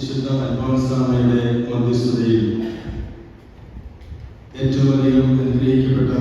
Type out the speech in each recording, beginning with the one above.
വിശുദ്ധ അൽഫോൻസാമയുടെ മധ്യസ്ഥതയിൽ ഏറ്റവും അധികം അനുഗ്രഹിക്കപ്പെട്ട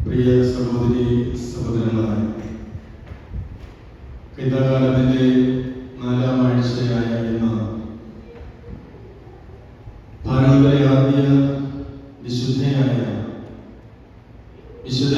പ്രിയ സഹോദരി സഹോദരങ്ങളായ നാലാം ആഴ്ചയായ ഇന്ന് ഭാരതത്തിലെ ആദ്യ വിശുദ്ധയായ വിശുദ്ധ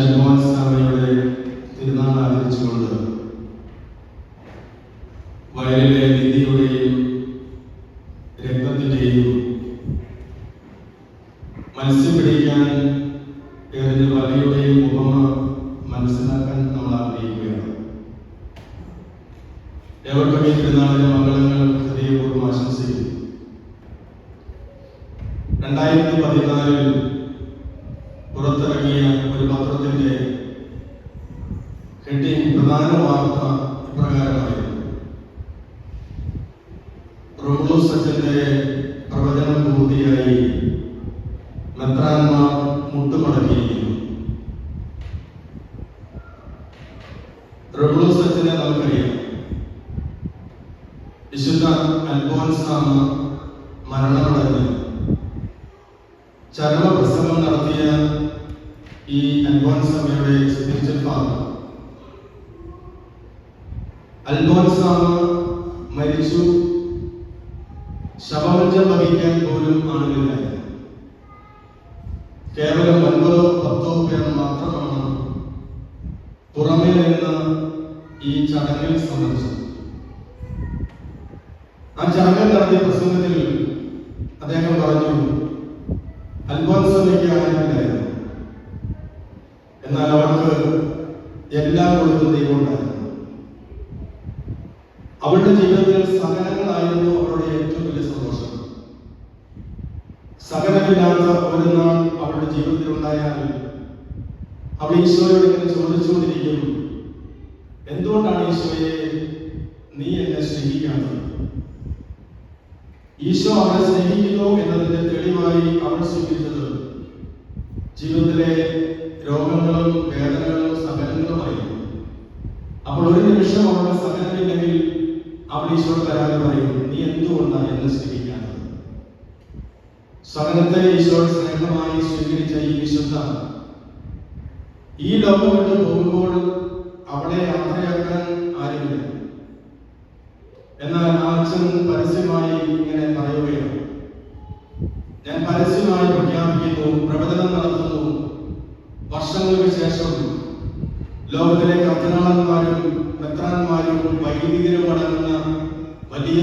അച്ഛനെ നമുക്കറിയാം. വിശുദ്ധ അൽഫോൻസാമ മരണമടഞ്ഞ് ചരമപ്രസംഗം നടത്തിയ ഈ അൽഫോൻസാമയുടെ സ്പിരിച്വൽ ഫാദർ അൽഫോൻസാമ മരിച്ചു. ശവമഞ്ചം വഹിക്കാൻ പോലും ആളുകളില്ലായിരുന്നു കേവലം ഒൻപതോ പത്തോ പേർ മാത്രമാണ് പുറമേ നിന്ന് ഈ ചടങ്ങിൽ സന്ദർശിച്ചു ആ ചടങ്ങിൽ നടത്തിയ പ്രസംഗത്തിൽ അദ്ദേഹം പറഞ്ഞു അൽഫോൻസോയ്ക്ക് ആരുമില്ലായിരുന്നു എന്നാൽ അവൾക്ക് എല്ലാം കൊടുക്കുന്ന ദൈവം ഉണ്ടായിരുന്നു അവളുടെ ജീവിതത്തിൽ സഹനങ്ങളായിരുന്നു അവളുടെ ഏറ്റവും വലിയ സന്തോഷം. സഹനമില്ലാത്ത ഒരു നാൾ അവളുടെ ജീവിതത്തിൽ ഉണ്ടായാൽ അവൾ ഈശോയോട് ഇങ്ങനെ ചോദിച്ചുകൊണ്ടിരിക്കും എന്തുകൊണ്ടാണ് ഈശോയെ നീ എന്നെ സ്നേഹിക്കാത്തത്? ഈശോ അവരെ സ്നേഹിക്കുന്നു എന്നതിന്റെ തെളിവായി അവൾ സ്വീകരിച്ചത് ജീവിതത്തിലെ രോഗങ്ങളും വേദനകളും സഹനങ്ങളുമായിരുന്നു അപ്പോൾ ഒരു നിമിഷം അവളുടെ സഹനമില്ലെങ്കിൽ അവൾ ഈശോയുടെ പരാതി പറയും നീ എന്തുകൊണ്ടാണ് എന്നെ സ്നേഹിക്കാത്തത്? സഹനത്തെ ഈശോയുടെ സ്നേഹമായി സ്വീകരിച്ച ഈ വിശുദ്ധ ഈ ലോകം വിട്ട് പോകുമ്പോൾ അവളെ യാത്രയാക്കാൻ ആരുമില്ല. എന്നാൽ ആ അച്ഛൻ പരസ്യമായി ഇങ്ങനെ പറയുകയാണ്. ഞാൻ പരസ്യമായി പ്രഖ്യാപിക്കുന്നു പ്രവചനം നടത്തുന്നു. വർഷങ്ങൾക്ക് ശേഷം ലോകത്തിലെ കർത്തനാളന്മാരും മെത്രാന്മാരും വൈദികരും അടങ്ങുന്ന വലിയ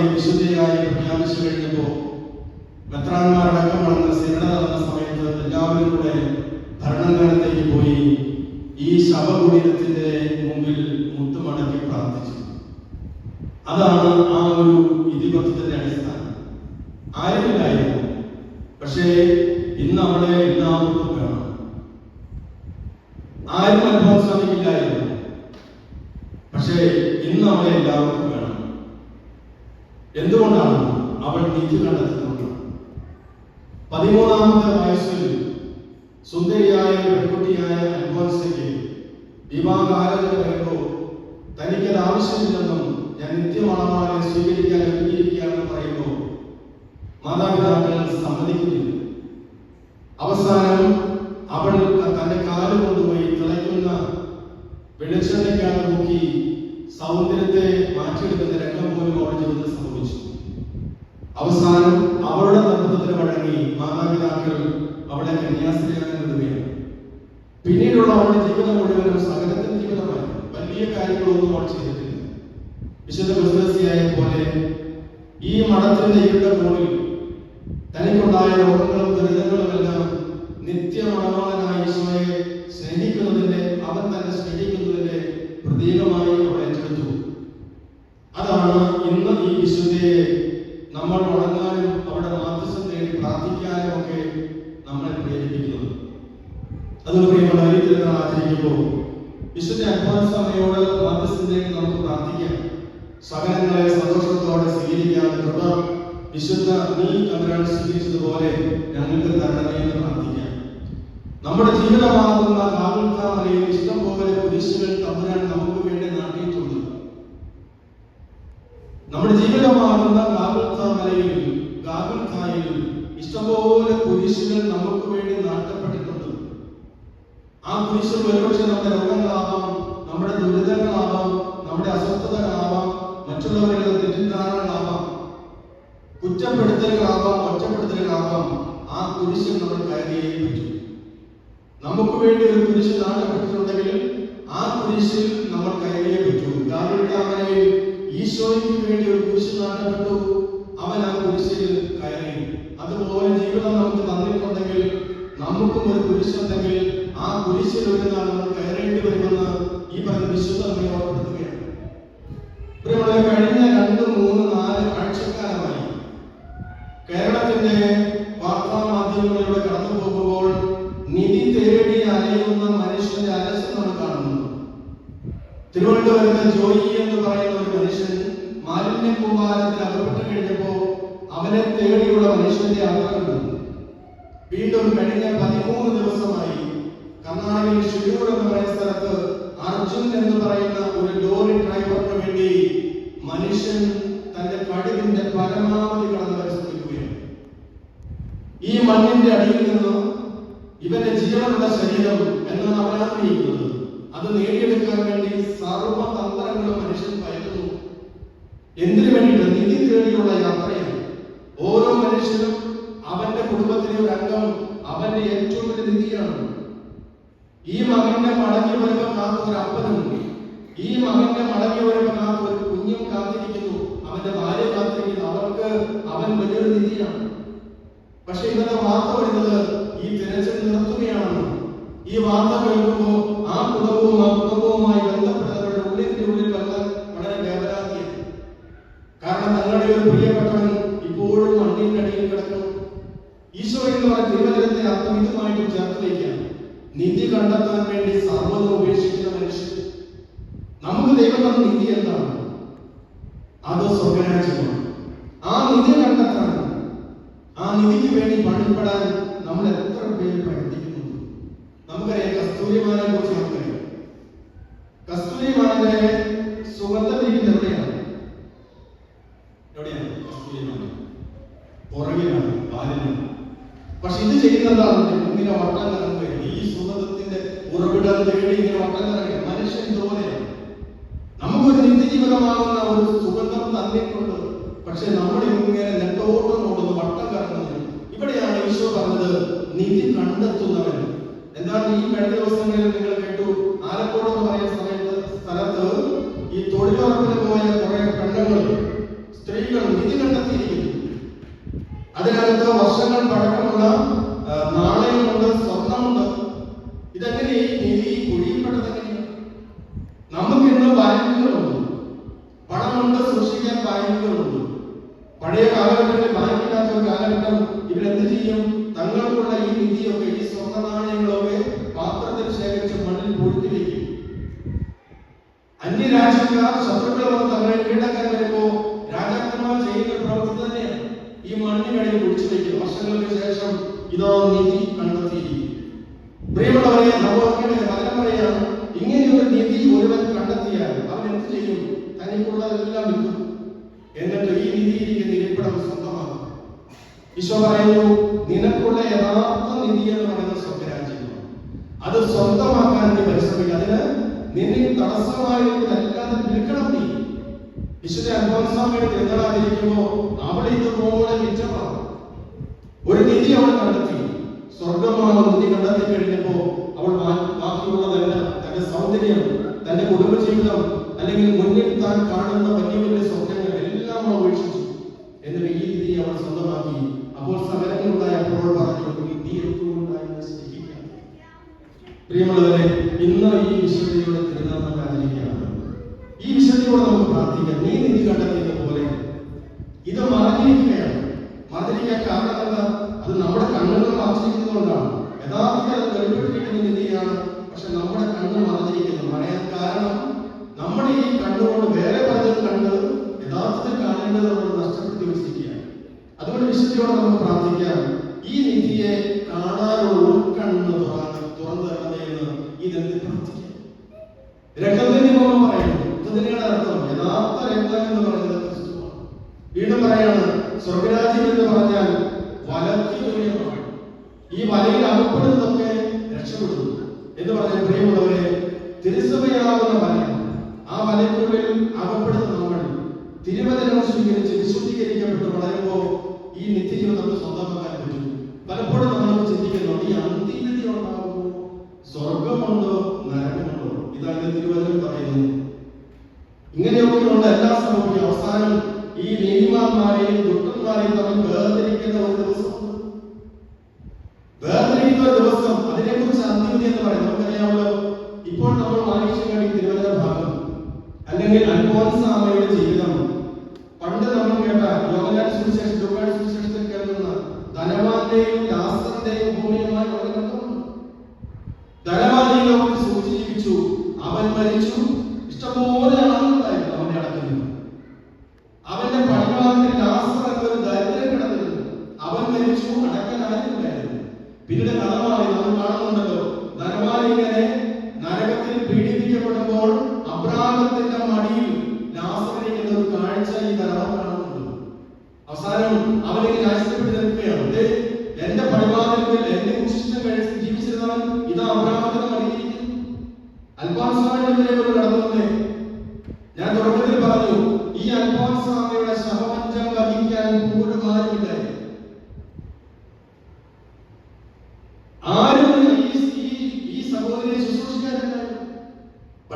അൽഫോൻസാമയെ വിശുദ്ധയായി പ്രഖ്യാപിച്ചു കഴിഞ്ഞപ്പോൾ മെത്രാന്മാരടക്കം നടന്ന നടന്ന സമയത്ത് എല്ലാവരും കൂടെ ഭരണകാലത്തേക്ക് പോയി ഈ ശവകുടീരത്തിന്റെ മുമ്പിൽ മുത്തുമടക്കി പ്രാർത്ഥിച്ചു. അതാണ് ആ ഒരു ഇതിപത്രത്തിന്റെ അടിസ്ഥാനം. ആരുമില്ലായിരുന്നു പക്ഷേ ഇന്ന് അവിടെ എല്ലാവർക്കും വേണം ആരും അനുഭവം ശ്രമിക്കില്ലായിരുന്നു പക്ഷേ ഇന്ന് അവിടെ എല്ലാവർക്കും എന്തുകൊണ്ടാണ് അവൾ നീതി കണ്ടെത്തുന്നത്? പതിമൂന്നാമത്തെ വയസ്സിൽ സുന്ദരിയായ പെൺകുട്ടിയായ അൽഫോൻസയ്ക്ക് വിവാഹാലോചന വരുമ്പോൾ തനിക്കത് ആവശ്യമില്ലെന്നും ഞാൻ നിത്യമണമാനെ സ്വീകരിക്കാൻ ഒരുങ്ങിയിരിക്കുകയാണെന്ന് പറയുമ്പോൾ മാതാപിതാക്കൾ സമ്മതിക്കുന്നില്ല. അവസാനം അവൾ തന്റെ കാൽ കൊണ്ടുപോയി തിളയ്ക്കുന്ന വെളിച്ചെണ്ണയ്ക്കാണ് നോക്കി സൗന്ദര്യത്തെ മാറ്റിയെടുക്കുന്ന രംഗം അവളുടെ സംഭവിച്ചു അവസാനം അവളുടെ നിർബന്ധത്തിന് വഴങ്ങി മാതാപിതാക്കൾ അവളെ കന്യാസ്ത്രീയാക്കാൻ വിടുകയാണ് പിന്നീടുള്ള അവളുടെ ജീവിതം മുഴുവനും സകലത്തിന്റെ ജീവിതമായി. വലിയ കാര്യങ്ങളൊന്നും അവൾ ചെയ്തിട്ടില്ല. വിശുദ്ധ ബിസിനസ്സിയായ പോലെ ഈ മഠത്തിന്റെ ഇരുടെ മുകളിൽ തനിക്കുണ്ടായ രോഗങ്ങളും ദുരിതങ്ങളും എല്ലാം നിത്യമാണവാനായ ഈശോയെ സ്നേഹിക്കുന്നതിന്റെ അവൻ തന്നെ സ്നേഹിക്കുന്നതിന്റെ പ്രതീകമായി അവൾ ഏറ്റെടുത്തു അതാണ് ഇന്ന് ഈ നമ്മൾ വണങ്ങാനും അവിടെ മാധ്യസ്ഥം നേടി പ്രാർത്ഥിക്കാനും ഒക്കെ നമ്മളെ പ്രേരിപ്പിക്കുന്നത് അതുകൊണ്ട് പ്രിയമുള്ള തിരുനാൾ ആചരിക്കുമ്പോൾ വിശുദ്ധ അൽഫോൻസാമയോട് മാധ്യസ്ഥം നേടി നമുക്ക് പ്രാർത്ഥിക്കാം. സകലങ്ങളെ സന്തോഷത്തോടെ സ്വീകരിക്കാൻ കൃപ വിശുദ്ധ നീ തമ്പുരാൻ സ്വീകരിച്ചതുപോലെ ഞങ്ങൾക്ക് തരണമേ എന്ന് പ്രാർത്ഥിക്കാം. നമ്മുടെ ജീവിതമാകുന്ന കാവൽത്താമലയിൽ ഇഷ്ടം പോലെ കുരിശുകൾ തമ്പുരാൻ നമുക്ക് വേണ്ടി നാട്ടിയിട്ടുണ്ട് നമ്മുടെ ജീവിതമാകുന്ന കാവൽത്താമലയിൽ കാവൽത്തായിൽ ഇഷ്ടംപോലെ കുരിശുകൾ നമുക്ക് വേണ്ടി നാട്ടപ്പെട്ടിട്ടുണ്ട് ആ കുരിശ് ഒരുപക്ഷെ നമ്മുടെ രോഗങ്ങളാവാം നമ്മുടെ ദുരിതങ്ങളാവാം നമ്മുടെ അസ്വസ്ഥതകളാവാം മറ്റുള്ളവരുടെ തെറ്റിദ്ധാരണകളാവാം കുറ്റപ്പെടുത്തലുകളാവാം ഒറ്റപ്പെടുത്തലുകളാവാം ആ കുരിശ് നമ്മൾ കയറിയേ പറ്റൂ. നമുക്ക് വേണ്ടി ഒരു കുരിശ് നാട്ടപ്പെട്ടിട്ടുണ്ടെങ്കിൽ ആ കുരിശിൽ നമ്മൾ കയറിയേ പറ്റൂ. ഗാബിൾക്കാമനയിൽ ഈശോയ്ക്ക് വേണ്ടി ഒരു കുരിശ് നാട്ടപ്പെട്ടു. അവൻ ആ കുരിശിൽ കയറി. അതുപോലെ ജീവിതം നമുക്ക് തന്നിട്ടുണ്ടെങ്കിൽ നമുക്കും ഒരു കുരിശുണ്ടെങ്കിൽ ആ കുരിശിൽ ഒരു നാൾ നമ്മൾ കയറേണ്ടി വരുമെന്ന് ഈ പറഞ്ഞ വിശുദ്ധ നമ്മെ പ്രിയമുള്ളവരെ, കഴിഞ്ഞ രണ്ട് മൂന്ന് നാല് ആഴ്ചക്കാലമായി കേരളത്തിന്റെ വാർത്താ മാധ്യമങ്ങളിലൂടെ കടന്നു പോകുമ്പോൾ നിധി തേടി അലയുന്ന മനുഷ്യന്റെ അലസ നമ്മൾ കാണുന്നു തിരുവനന്തപുരത്തെ ജോയി എന്ന് പറയുന്ന ഒരു മനുഷ്യൻ മാലിന്യ കൂമ്പാരത്തിൽ അകപ്പെട്ടു കഴിഞ്ഞപ്പോ അവനെ തേടിയുള്ള മനുഷ്യന്റെ കണ്ടു. വീണ്ടും കഴിഞ്ഞ പതിമൂന്ന് ദിവസമായി കർണാടകയിൽ ഷിരൂർ എന്ന് പറയുന്ന സ്ഥലത്ത് അർജുൻ എന്ന് പറയുന്ന ഒരു ലോറി ഡ്രൈവറിന് വേണ്ടി മനുഷ്യൻ തന്റെ കഴിവിന്റെ പരമാവധി കടന്നു പരിശ്രമിക്കുകയാണ്. ഈ മണ്ണിന്റെ അടിയിൽ നിന്ന് ഇവന്റെ ജീവനുള്ള ശരീരം എന്നാണ് അവൻ ആഗ്രഹിക്കുന്നത് അത് നേടിയെടുക്കാൻ വേണ്ടി സർവതന്ത്രങ്ങളും മനുഷ്യൻ പയറ്റുന്നു. എന്തിനു വേണ്ടിയിട്ട്? നിധി തേടിയുള്ള യാത്രയാണ്. ഓരോ മനുഷ്യനും അവന്റെ കുടുംബത്തിലെ ഒരു അംഗം അവന്റെ ഏറ്റവും വലിയ നിധിയാണ്. ഈ മകന്റെ മടങ്ങി വരുമ്പോ കാത്ത ഒരു അപ്പനുണ്ട്. ഈ മകന്റെ മടങ്ങി വരുമ്പോ കാത്ത ഒരു കുഞ്ഞും കാത്തിരിക്കുന്നു. അവന്റെ ഭാര്യ കാത്തിരിക്കുന്നു. അവർക്ക് അവൻ വലിയൊരു നിധിയാണ്. പക്ഷെ ഇന്നത്തെ വാർത്ത വരുന്നത് ഈ തിരച്ചിൽ നിർത്തുകയാണ്. ഈ വാർത്ത കേൾക്കുമ്പോൾ ആ കുടുംബവും ആ കുടുംബവുമായി ബന്ധപ്പെട്ടവരുടെ ഉള്ളിന്റെ ഉള്ളിൽ വളരെ വേവലാതിയാണ് കാരണം തങ്ങളുടെ ഒരു പ്രിയപ്പെട്ടവൻ ഇപ്പോഴും മണ്ണിന്റെ അടിയിൽ കിടക്കുന്നു. ഈശോ എന്ന് പറഞ്ഞ തിരുവനന്തപുരത്തെ അർത്ഥം ഇതുമായിട്ട് നിധി കണ്ടെത്താൻ വേണ്ടി സർവതും ഉപേക്ഷിക്കുന്ന മനുഷ്യൻ. നമുക്ക് ദൈവം തന്ന നിധി എന്താണ്? അത് സ്വർഗരാജ്യമാണ് ആ നിധി കണ്ടെത്താൻ ആ നിധിക്ക് വേണ്ടി പണിപ്പെടാൻ കസ്തൂരിമാൻ പുറകിലാണ് ബാലിനാണ് പക്ഷെ ഇത് ചെയ്യുന്നതാണ് ഇങ്ങനെ വട്ടം കറങ്ങുകയാണ് ഈ സുഗന്ധത്തിന്റെ ഉറവിടം തേടി ഇങ്ങനെ വട്ടം കറങ്ങുക മനുഷ്യൻ ഇതുപോലെയാണ്. നമുക്കൊരു നിത്യജീവിതമാകുന്ന ഒരു സുഗന്ധം തന്നിട്ടുണ്ട്. പക്ഷെ നമ്മൾ ഇങ്ങനെ നെട്ടോട്ടം ഓടുന്നു വട്ടം കറങ്ങുന്നു ഇവിടെയാണ് ഈശോ പറഞ്ഞത് നീതി കണ്ടെത്തുന്നവൻ. എന്താണ് ഈ കഴിഞ്ഞ ദിവസങ്ങളിൽ നിങ്ങൾ കേട്ടു? ആലക്കോട് പറയുന്ന സമയത്ത് സ്ഥലത്ത് ഈ തൊഴിലുറപ്പിന് പോയ കുറെ പെണ്ണുങ്ങൾ സ്ത്രീകൾ വിധി കണ്ടെത്തിയിരിക്കുന്നു അതിനകത്ത് വർഷങ്ങൾ പഴക്കമുള്ള നാണയമുണ്ട് സ്വർണമുണ്ട്. ഇതെങ്ങനെ ഈ നിധി നമുക്ക് ഇന്ന് ബാങ്കുകളുണ്ട് പണമുണ്ട് സൂക്ഷിക്കാൻ ബാങ്കുകളുണ്ട് പഴയ കാലഘട്ടത്തിൽ ബാങ്കില്ലാത്ത ഒരു കാലഘട്ടം ഇവരെന്ത് ചെയ്യും? തങ്ങൾക്കുള്ള ഈ നിധിയൊക്കെ ഈ സ്വർണ നാണയങ്ങളൊക്കെ പാത്രത്തിൽ ശേഖരിച്ച് മണ്ണിൽ പൂഴ്ത്തി അന്യരാജ്യക്കാർ ശത്രുക്കൾ വരുമ്പോ രാജാക്കന്മാർ ചെയ്യുന്ന പ്രവൃത്തി തന്നെയാണ് ഈ മണ്ണിനടിയിൽ കുടിച്ചു വയ്ക്കും വർഷങ്ങൾക്ക് ശേഷം ഇതോ നീതി കണ്ടെത്തിയിരിക്കും പ്രിയമുള്ളവരെ നവോർക്കയുടെ വചനം പറയാണ് ഇങ്ങനെ ഒരു നിധി ഒരുവൻ കണ്ടെത്തിയാൽ അവൻ എന്ത് ചെയ്യും? തനിക്കുള്ളതെല്ലാം വിൽക്കും. എന്നിട്ട് ഈ നിധിയിരിക്കുന്ന ഇരിപ്പിടം സ്വന്തമാക്കും. ഈശോ പറയുന്നു നിനക്കുള്ള യഥാർത്ഥ നിധി എന്ന് പറയുന്നത് സ്വർഗരാജ്യമാണ് അത് സ്വന്തമാക്കാൻ നീ പരിശ്രമിക്കുക. അതിന് നിന്നിൽ തടസ്സമായതെല്ലാം വിൽക്കണം നീ. വിശുദ്ധ അൽഫോൻസാമയുടെ തിരുനാളാതിരിക്കുമ്പോ അവിടെ ഇതുപോലെ മിച്ചമാണ് ഒരു നിധി അവൾ കണ്ടെത്തി. സ്വർഗമാണ് നിധി കണ്ടെത്തി കഴിഞ്ഞപ്പോ അവൾ ബാക്കിയുള്ളതല്ല തന്റെ സൗന്ദര്യം തന്റെ കുടുംബജീവിതം അല്ലെങ്കിൽ മുന്നിൽ താൻ കാണുന്ന വലിയ വലിയ സ്വപ്നങ്ങൾ എല്ലാം അവൾ ഉപേക്ഷിച്ചു എന്നിട്ട് ഈ നിധി അവൾ സ്വന്തമാക്കി. അപ്പോൾ സകലങ്ങളുണ്ടായപ്പോൾ പറഞ്ഞു നിധി എന്തുകൊണ്ടായി സ്നേഹിക്കാം പ്രിയമുള്ളവരെ ഇന്ന് ഈ വിശുദ്ധിയുടെ തിരുനാൾ ആചരിക്കുകയാണ്. ഈ വിശുദ്ധിയോടെ നമുക്ക് പ്രാർത്ഥിക്കാം. നീ നിധി കണ്ടെത്തിയത് പോലെ ഇത് മറഞ്ഞിരിക്കുകയാണ് മറഞ്ഞിരിക്കാൻ കാരണം എന്താ അത് നമ്മുടെ കണ്ണുകൾ മറച്ചിരിക്കുന്നതുകൊണ്ടാണ് യഥാർത്ഥത്തിൽ അത് വെളിപ്പെട്ടിരിക്കുന്ന നിധിയാണ് പക്ഷെ നമ്മുടെ കണ്ണ് മറഞ്ഞിരിക്കുന്നു മറയാൻ കാരണം നമ്മുടെ ഈ കണ്ണുകൊണ്ട് വേറെ പലതും കണ്ട് യഥാർത്ഥത്തിൽ കാണേണ്ടത് നമ്മൾ നഷ്ടപ്പെടുത്തി വെച്ചിരിക്കുകയാണ് വിശുദ്ധിയോടെ നമുക്ക് പ്രാർത്ഥിക്കാം ഈ നിധിയെ കാണാനുള്ള ഉൾക്കണ്ണ് തുറന്ന് തരണമേ എന്ന് ഈ ദിനത്തിൽ പ്രാർത്ഥിക്കാം രക്തത്തിന്റെ നിയമം പറയുന്നു. ഇത് അർത്ഥം യഥാർത്ഥ രക്തം എന്ന് പറയുന്നത് ക്രിസ്തുവാണ്. വീണ്ടും പറയാണ് സ്വർഗരാജ്യം എന്ന് പറഞ്ഞാൽ വലയ്ക്ക് തുല്യമാണ്. ഈ വലയിൽ അകപ്പെടുന്നതൊക്കെ രക്ഷപ്പെടുന്നു എന്ന് പറഞ്ഞാൽ പ്രിയമുള്ളവരെ തിരുസഭയാകുന്ന വല ആ വലയ്ക്കുള്ളിൽ അകപ്പെടുന്ന നമ്മൾ തിരുവചനം സ്വീകരിച്ച് വിശുദ്ധീകരിക്കപ്പെട്ട് വളരുമ്പോൾ ഈ നിത്യജീവിതം നമുക്ക് സ്വന്തമാക്കാൻ പറ്റും. പലപ്പോഴും നമ്മൾ ചിന്തിക്കുന്നുണ്ട് ഈ അന്തിമതി Monday,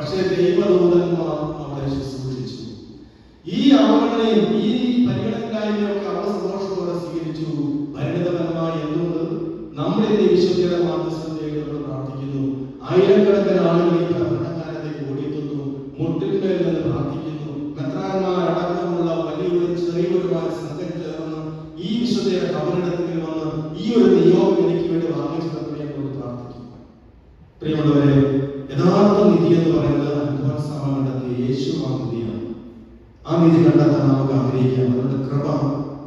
പക്ഷേ ദൈവദൂതന്മാർ അവരെ ശുശ്രൂഷിച്ചു ഈ അവഗണനയും ഈ പരിഗണനയില്ലായ്മയും ഒക്കെ അവൾ സന്തോഷത്തോടെ സ്വീകരിച്ചു. പരിണിതപരമായി എന്തുകൊണ്ട്? നമ്മുടെ ഈ വിശുദ്ധിയുടെ നമ്മൾ പ്രാർത്ഥിക്കുന്നു. ആയിരക്കണക്കിന് ആളുകൾ ഈ ഭരണകാലത്തേക്ക് ഓടിയെത്തുന്നു മുട്ടിന്മേൽ നിന്ന് പ്രാർത്ഥിക്കുന്നു. മെത്രാന്മാരടക്കമുള്ള വലിയൊരു ചെറിയൊരു സംഘം ചേർന്ന് ഈ വിശ്വതയുടെ കബറിടത്തിൽ വന്ന് ഈ ഒരു നിയോഗം എനിക്ക് വേണ്ടി വാങ്ങിച്ചു തന്നെ പ്രാർത്ഥിക്കുന്നു. പ്രിയമുള്ളവരെ യഥാർത്ഥ നിധി എന്ന് പറയുന്നത് അത്ഭുത കണ്ടെത്തിയ യേശു ആ നിധിയാണ്. ആ നിധി കണ്ടെത്താൻ നമുക്ക് ആഗ്രഹിക്കാം. അവരുടെ കൃപ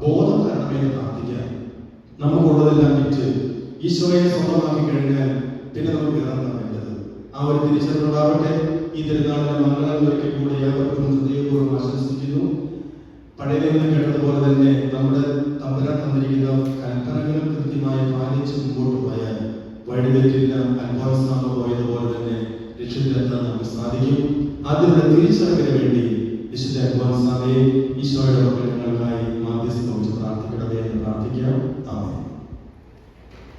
ബോധം തരണമേ പ്രാർത്ഥിക്കാൻ പ്രാർത്ഥിക്കാം. നമുക്കുള്ളതെല്ലാം വിറ്റ് ഈശോയെ സ്വന്തമാക്കി കഴിഞ്ഞാൽ പിന്നെ നമുക്ക് ഇറങ്ങാൻ വേണ്ടത്. ആ ഒരു തിരിച്ചറിവുണ്ടാവട്ടെ. ഈ തിരുനാളിന്റെ മംഗളം ഒരിക്കൽ കൂടി ഏവർക്കും ഹൃദയപൂർവം ആശംസിക്കുന്നു. പഴയ നിയമം കേട്ടതുപോലെ തന്നെ നമ്മുടെ തമ്പുരാൻ തന്നിരിക്കുന്ന കൽപ്പനകൾ കൃത്യമായി പാലിച്ച് മുമ്പോട്ട് പോയാൽ വഴിതെറ്റില്ല അനുഭവസ്ഥാനം പോയതുപോലെ തന്നെ ലക്ഷ്യത്തിലെത്താൻ നമുക്ക് സാധിക്കും. അതിനുള്ള തിരിച്ചറിവിന് വേണ്ടി വിശുദ്ധ അഹ്വാൻ സാമയെ ഈശോയുടെ മക്കൾ ഞങ്ങൾക്കായി മാധ്യസ്ഥം പ്രാർത്ഥിക്കണമേ എന്ന് പ്രാർത്ഥിക്കാം. താമേ